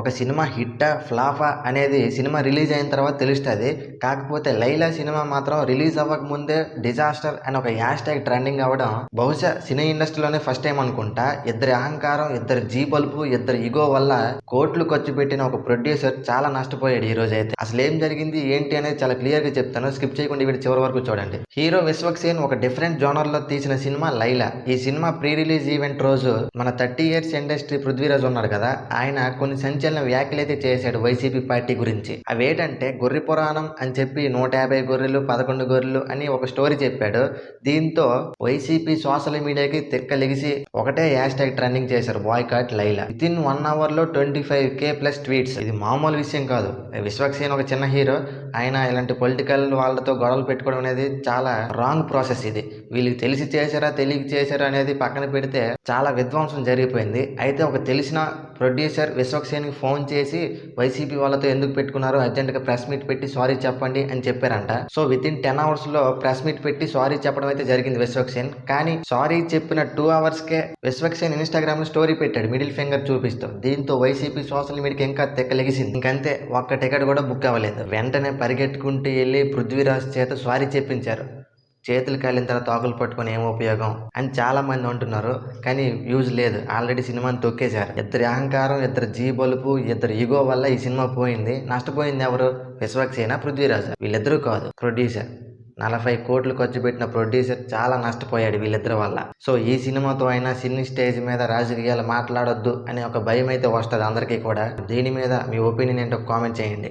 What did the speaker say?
ఒక సినిమా హిట్టా ఫ్లాఫా అనేది cinema release అయిన తర్వాత తెలుస్తుంది. కాకపోతే లైలా సినిమా మాత్రం రిలీజ్ అవ్వక ముందే డిజాస్టర్ అని ఒక హ్యాష్ ట్యాగ్ ట్రెండింగ్ అవ్వడం బహుశా సినీ ఇండస్ట్రీలోనే ఫస్ట్ టైం అనుకుంటా. ఇద్దరి అహంకారం ఇద్దరి జీ బల్పు ఇద్దరి ఇగో వల్ల కోట్లు ఖర్చు పెట్టిన ఒక ప్రొడ్యూసర్ చాలా నష్టపోయాడు ఈ రోజు అయితే అసలు ఏం జరిగింది ఏంటి అనేది చాలా క్లియర్గా చెప్తాను. స్కిప్ చేయకుండా వీడి చివరి వరకు చూడండి. హీరో విశ్వక్సేన్ ఒక డిఫరెంట్ జోనర్లో తీసిన సినిమా లైలా. ఈ సినిమా ప్రీ రిలీజ్ ఈవెంట్ రోజు మన థర్టీ ఇయర్స్ ఇండస్ట్రీ పృథ్వీరాజ్ ఉన్నాడు కదా. ఆయన కొన్ని సంచలన వ్యాఖ్యలు అయితే చేశాడు వైసీపీ పార్టీ గురించి. అవేంటంటే గొర్రె పురాణం అని చెప్పి నూట యాభై గొర్రెలు పదకొండు గొర్రెలు అని ఒక స్టోరీ చెప్పాడు. దీంతో వైసీపీ సోషల్ మీడియాకి తిక్కలిగిసి ఒకటే హ్యాష్ ట్యాగ్ ట్రెండింగ్ చేశారు boycott Laila. Within one అవర్లో twenty five K plus tweets. ఇది మామూలు విషయం కాదు. విశ్వక్సేన్ ఒక చిన్న హీరో. ఆయన ఇలాంటి పొలిటికల్ వాళ్ళతో గొడవలు పెట్టుకోవడం అనేది చాలా రాంగ్ ప్రాసెస్ ఇది. వీళ్ళకి తెలిసి చేశారా తెలియక చేశారా అనేది పక్కన పెడితే చాలా విధ్వంసం జరిగిపోయింది. అయితే ఒక తెలిసిన ప్రొడ్యూసర్ విశ్వక్సేన్కి ఫోన్ చేసి వైసీపీ వాళ్ళతో ఎందుకు పెట్టుకున్నారు? అర్జెంట్గా ప్రెస్ మీట్ పెట్టి సారీ చెప్పండి అని చెప్పారంట. సో విత్ ఇన్ టెన్ అవర్స్లో ప్రెస్ మీట్ పెట్టి సారీ చెప్పడం అయితే జరిగింది విశ్వక్సేన్ కానీ సారీ చెప్పిన టూ అవర్స్కే విశ్వక్సేన్ ఇన్స్టాగ్రామ్లో స్టోరీ పెట్టాడు. మిడిల్ ఫింగర్ చూపిస్తూ. దీంతో వైసీపీ సోషల్ మీడియాకి ఇంకా తెక్కలెగిసింది ఇంకంతే ఒక్క టికెట్ కూడా బుక్ అవ్వలేదు. వెంటనే పరిగెట్టుకుంటూ వెళ్ళి పృథ్వీరాజ్ చేత సారీ చెప్పించారు. చేతులు కాలిన తర్వాత ఆకులు పట్టుకొని ఏం ఉపయోగం అని చాలా మంది అంటున్నారు కానీ యూజ్ లేదు. ఆల్రెడీ సినిమాని తొక్కేశారు. ఇద్దరి అహంకారం ఇద్దరు జీ బలుపు ఇద్దరు ఈగో వల్ల ఈ సినిమా పోయింది. నష్టపోయింది ఎవరు? విశ్వక్సేన పృథ్వీరాజు. వీళ్ళిద్దరూ కాదు ప్రొడ్యూసర్ నలభై కోట్లు ఖర్చు పెట్టిన ప్రొడ్యూసర్ చాలా నష్టపోయాడు వీళ్ళిద్దరి వల్ల. సో ఈ సినిమాతో అయినా సినీ స్టేజ్ మీద రాజకీయాలు మాట్లాడొద్దు అనే ఒక భయం అయితే వస్తుంది అందరికీ కూడా. దీని మీద మీ ఒపీనియన్ ఏంటో కామెంట్ చేయండి.